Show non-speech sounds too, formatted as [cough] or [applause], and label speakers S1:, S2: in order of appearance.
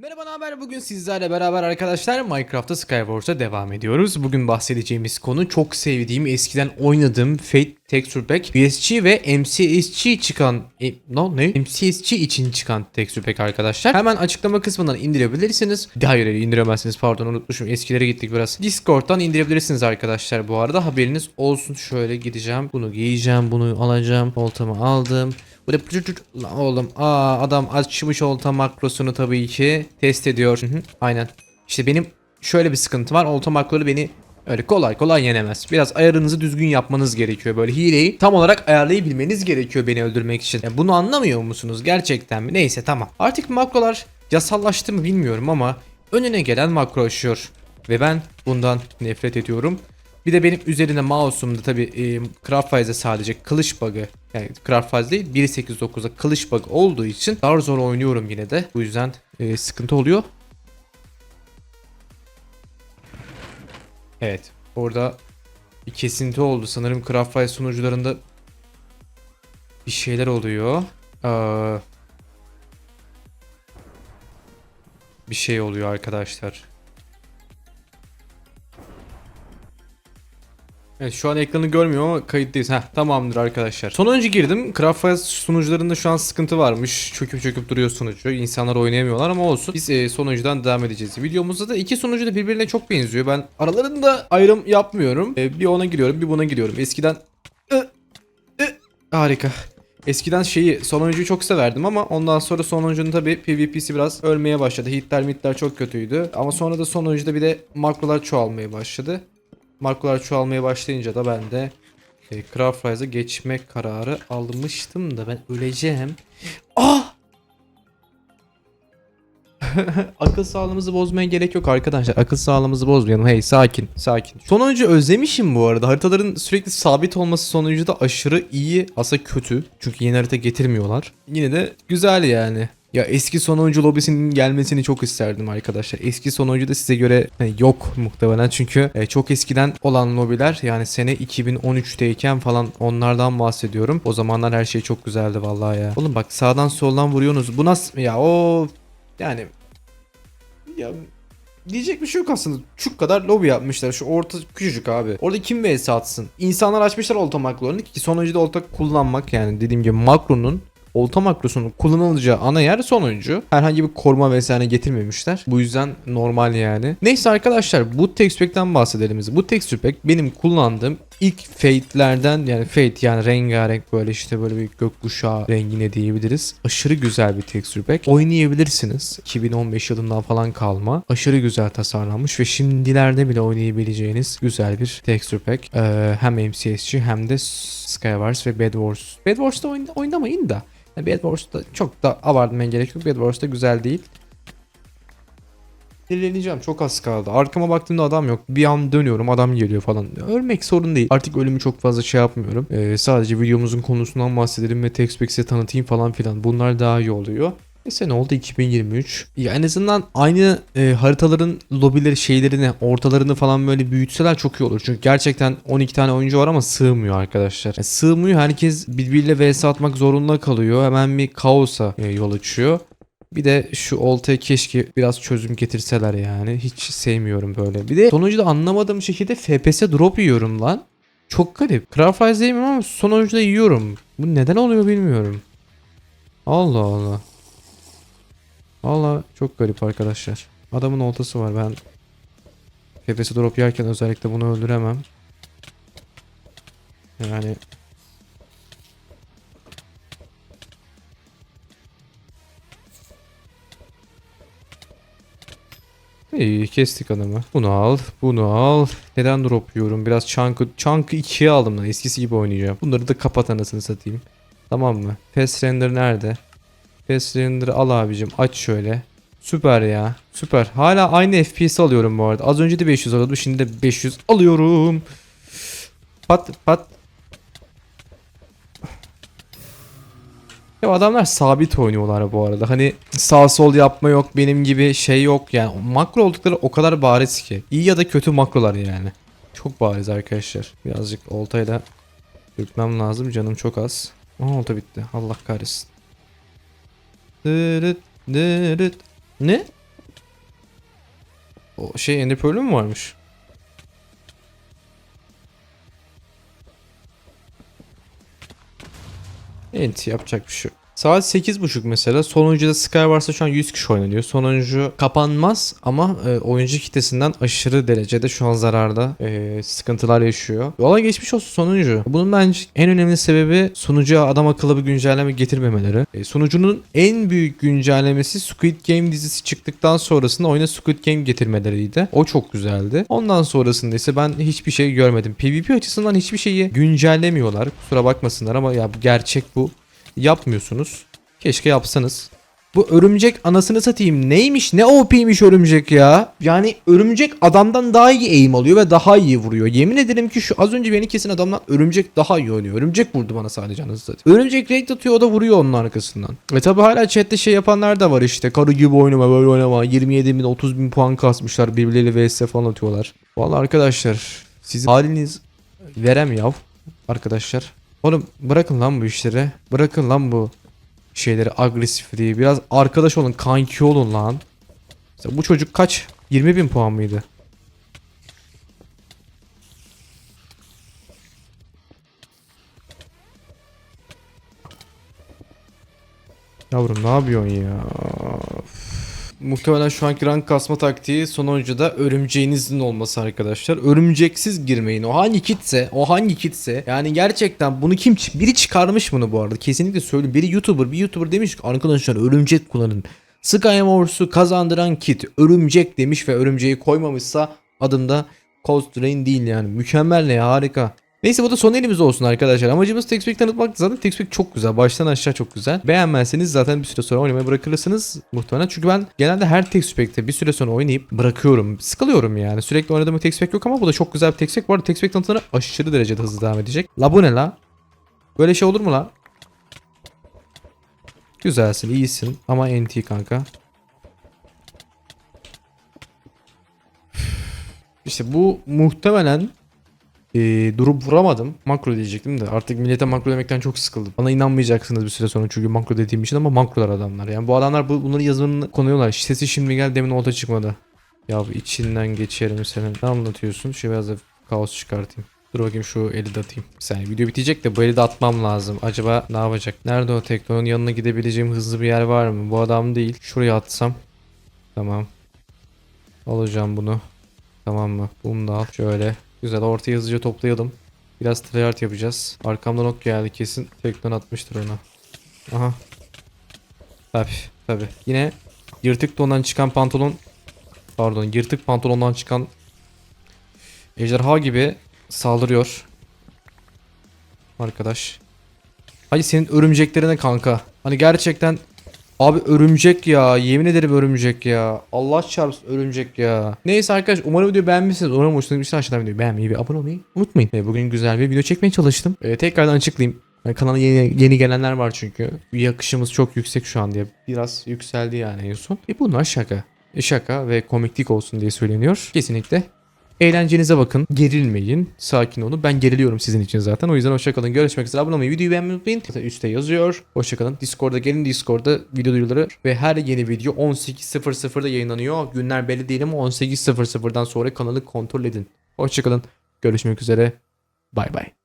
S1: Merhaba ne haber? Bugün sizlerle beraber arkadaşlar Minecraft'ta Skywars'a devam ediyoruz. Bugün bahsedeceğimiz konu çok sevdiğim, eskiden oynadığım Fate Texture Pack, BSG ve MCSG çıkan e, no, ne? MCSG için çıkan Texture Pack arkadaşlar. Hemen açıklama kısmından indirebilirsiniz. Hayır indiremezsiniz pardon unutmuşum. Eskilere gittik biraz. Discord'dan indirebilirsiniz arkadaşlar bu arada. Haberiniz olsun. Şöyle gideceğim. Bunu giyeceğim. Bunu alacağım. Oltamı aldım. Böyle oğlum aa adam açmış olta makrosunu tabii ki test ediyor. Hı hı, aynen. İşte benim şöyle bir sıkıntı var. Olta makroları beni öyle kolay kolay yenemez. Biraz ayarınızı düzgün yapmanız gerekiyor. Böyle hileyi tam olarak ayarlayabilmeniz gerekiyor beni öldürmek için. Ya bunu anlamıyor musunuz gerçekten mi? Neyse tamam. Artık makrolar yasallaştı mı bilmiyorum ama önüne gelen makro aşıyor. Ve ben bundan nefret ediyorum. Bir de benim üzerinde mouse'umda tabi e, Craftwise'de sadece kılıç bug'ı yani Craftwise değil 1.8.9'da kılıç bug olduğu için daha zor oynuyorum yine de. Bu yüzden e, sıkıntı oluyor. Evet. Orada bir kesinti oldu. Sanırım Craftwise sunucularında bir şeyler oluyor. Aa, bir şey oluyor arkadaşlar. Evet şu an ekranı görmüyorum ama kayıttayız. Heh tamamdır arkadaşlar. Son önce girdim. Craftfire sunucularında şu an sıkıntı varmış. Çöküp çöküp duruyor sunucu. İnsanlar oynayamıyorlar ama olsun. Biz e, sonucudan devam edeceğiz. Videomuzda da iki sunucu da birbirine çok benziyor. Ben aralarında ayrım yapmıyorum. E, bir ona giriyorum bir buna giriyorum. Eskiden... Ü, ü. Harika. Eskiden şeyi sonuncuyu çok severdim ama ondan sonra sonuncunun tabi PvP'si biraz ölmeye başladı. Hitler mitler çok kötüydü. Ama sonra da sonuncuda bir de makrolar çoğalmaya başladı. Markolar çoğalmaya başlayınca da ben de e, Craftwise'a geçme kararı almıştım da ben öleceğim. Ah! [laughs] Akıl sağlığımızı bozmaya gerek yok arkadaşlar. Akıl sağlığımızı bozmayalım. Hey sakin sakin. Sonuncu özlemişim bu arada. Haritaların sürekli sabit olması sonuncu da aşırı iyi. Aslında kötü. Çünkü yeni harita getirmiyorlar. Yine de güzel yani. Ya eski sonuncu lobisinin gelmesini çok isterdim arkadaşlar. Eski sonuncu da size göre hani yok muhtemelen çünkü e, çok eskiden olan lobiler yani sene 2013'teyken falan onlardan bahsediyorum. O zamanlar her şey çok güzeldi vallahi ya. Oğlum bak sağdan soldan vuruyorsunuz. Bu nasıl ya o yani ya Diyecek bir şey yok aslında. Şu kadar lobi yapmışlar. Şu orta küçücük abi. Orada kim vs atsın? İnsanlar açmışlar olta makrolarını ki sonuncuda olta kullanmak yani dediğim gibi makronun olta makrosunun kullanılacağı ana yer sonuncu. Herhangi bir koruma vesaire getirmemişler. Bu yüzden normal yani. Neyse arkadaşlar bu texture pack'ten bahsedelim. Bu texture pack benim kullandığım ilk Fate'lerden yani Fate yani rengarenk böyle işte böyle bir gökkuşağı rengine diyebiliriz. Aşırı güzel bir texture pack. Oynayabilirsiniz. 2015 yılından falan kalma. Aşırı güzel tasarlanmış ve şimdilerde bile oynayabileceğiniz güzel bir texture pack. Ee, hem MCSG hem de Skywars ve Bed Wars. Bed Wars'ta oyna- oynamayın da. Bed Wars'ta çok da abartmaya gerek yok. Bed Wars'ta güzel değil. Sinirleneceğim çok az kaldı. Arkama baktığımda adam yok. Bir an dönüyorum adam geliyor falan. Ölmek sorun değil. Artık ölümü çok fazla şey yapmıyorum. Ee, sadece videomuzun konusundan bahsedelim ve size tanıtayım falan filan. Bunlar daha iyi oluyor. E sene oldu 2023. Ya en azından aynı e, haritaların lobileri şeylerini ortalarını falan böyle büyütseler çok iyi olur. Çünkü gerçekten 12 tane oyuncu var ama sığmıyor arkadaşlar. Yani sığmıyor herkes birbiriyle vs atmak zorunda kalıyor. Hemen bir kaosa e, yol açıyor. Bir de şu oltaya keşke biraz çözüm getirseler yani. Hiç sevmiyorum böyle. Bir de sonuncuda anlamadığım şekilde FPS drop yiyorum lan. Çok garip. Craftwise yemiyorum ama sonuncuda yiyorum. Bu neden oluyor bilmiyorum. Allah Allah. Valla çok garip arkadaşlar. Adamın oltası var ben FPS drop yerken özellikle bunu öldüremem. Yani İyi kestik adamı. Bunu al, bunu al. Neden drop yiyorum? Biraz chunk'ı chunk'ı ikiye aldım lan. Eskisi gibi oynayacağım. Bunları da kapat anasını satayım. Tamam mı? Fast render nerede? Fast render'ı al abicim. Aç şöyle. Süper ya. Süper. Hala aynı FPS alıyorum bu arada. Az önce de 500 alıyordum. Şimdi de 500 alıyorum. Pat pat. Ya adamlar sabit oynuyorlar bu arada. Hani sağ sol yapma yok benim gibi şey yok yani. Makro oldukları o kadar bariz ki. İyi ya da kötü makrolar yani. Çok bariz arkadaşlar. Birazcık oltayla dürtmem lazım. Canım çok az. Aa olta bitti. Allah kahretsin. Ne? O şey Ender Pearl'ü mü varmış? Evet yapacak bir şey yok. Saat 8.30 mesela. Sonuncuda Skywars'ta şu an 100 kişi oynanıyor. Sonuncu kapanmaz ama e, oyuncu kitlesinden aşırı derecede şu an zararda e, sıkıntılar yaşıyor. Yola geçmiş olsun sonuncu. Bunun bence en önemli sebebi sunucuya adam akıllı bir güncelleme getirmemeleri. E, sunucunun en büyük güncellemesi Squid Game dizisi çıktıktan sonrasında oyuna Squid Game getirmeleriydi. O çok güzeldi. Ondan sonrasında ise ben hiçbir şey görmedim. PvP açısından hiçbir şeyi güncellemiyorlar. Kusura bakmasınlar ama ya gerçek bu yapmıyorsunuz. Keşke yapsanız. Bu örümcek anasını satayım neymiş ne OP'ymiş örümcek ya. Yani örümcek adamdan daha iyi aim alıyor ve daha iyi vuruyor. Yemin ederim ki şu az önce beni kesin adamdan örümcek daha iyi oynuyor. Örümcek vurdu bana sadece anasını satayım. Örümcek renk atıyor o da vuruyor onun arkasından. Ve tabi hala chatte şey yapanlar da var işte. Karı gibi oynama böyle oynama. 27 bin 30 bin puan kasmışlar birbirleriyle vs falan atıyorlar. Vallahi arkadaşlar sizin haliniz verem yav arkadaşlar. Oğlum bırakın lan bu işleri. Bırakın lan bu şeyleri agresifliği. Biraz arkadaş olun, kanki olun lan. Mesela bu çocuk kaç? 20 bin puan mıydı? Yavrum ne yapıyorsun ya? Muhtemelen şu anki rank kasma taktiği sonuncuda örümceğinizin olması arkadaşlar. Örümceksiz girmeyin. O hangi kitse, o hangi kitse. Yani gerçekten bunu kim biri çıkarmış bunu bu arada. Kesinlikle söyleyeyim. Biri YouTuber, bir YouTuber demiş ki arkadaşlar örümcek kullanın. Skywars'u kazandıran kit örümcek demiş ve örümceği koymamışsa adımda Cold Rain değil yani. Mükemmel ne ya harika. Neyse bu da son elimiz olsun arkadaşlar. Amacımız TextPack tanıtmak zaten TextPack çok güzel. Baştan aşağı çok güzel. Beğenmezseniz zaten bir süre sonra oynamayı bırakırsınız muhtemelen. Çünkü ben genelde her TextPack'te bir süre sonra oynayıp bırakıyorum. Sıkılıyorum yani. Sürekli oynadığım bir TextPack yok ama bu da çok güzel bir TextPack. Bu arada TextPack tanıtımları aşırı derecede hızlı devam edecek. La bu ne la? Böyle şey olur mu la? Güzelsin, iyisin ama NT kanka. İşte bu muhtemelen e, durup vuramadım. Makro diyecektim de artık millete makro demekten çok sıkıldım. Bana inanmayacaksınız bir süre sonra çünkü makro dediğim için ama makrolar adamlar. Yani bu adamlar bu, bunların yazılımını konuyorlar. Sesi şimdi gel demin olta çıkmadı. Ya içinden geçerim senin. Ne anlatıyorsun? Şu biraz da kaos çıkartayım. Dur bakayım şu eli de atayım. Bir saniye video bitecek de bu eli de atmam lazım. Acaba ne yapacak? Nerede o teknonun yanına gidebileceğim hızlı bir yer var mı? Bu adam değil. Şuraya atsam. Tamam. Alacağım bunu. Tamam mı? Bunu da al. Şöyle. Güzel ortaya hızlıca toplayalım. Biraz tryhard yapacağız. Arkamdan ok geldi kesin. Tekten atmıştır ona. Aha. Tabi tabi. Yine yırtık dondan çıkan pantolon pardon yırtık pantolondan çıkan ejderha gibi saldırıyor. Arkadaş. Hadi senin örümceklerine kanka. Hani gerçekten Abi örümcek ya. Yemin ederim örümcek ya. Allah çarpsın örümcek ya. Neyse arkadaş umarım videoyu beğenmişsiniz. Umarım hoşuna gitmiştir. Aşağıdan videoyu beğenmeyi ve abone olmayı unutmayın. Ee, bugün güzel bir video çekmeye çalıştım. Ee, tekrardan açıklayayım. Yani kanala yeni, yeni gelenler var çünkü. Yakışımız çok yüksek şu an diye. Biraz yükseldi yani en son. E bunlar şaka. E şaka ve komiklik olsun diye söyleniyor. Kesinlikle Eğlencenize bakın. Gerilmeyin. Sakin olun. Ben geriliyorum sizin için zaten. O yüzden hoşçakalın. Görüşmek üzere. Abone olmayı, videoyu beğenmeyi unutmayın. Zaten üstte yazıyor. Hoşçakalın. Discord'a gelin. Discord'da video duyuruları ve her yeni video 18.00'da yayınlanıyor. Günler belli değil ama 18.00'dan sonra kanalı kontrol edin. Hoşçakalın. Görüşmek üzere. Bay bay.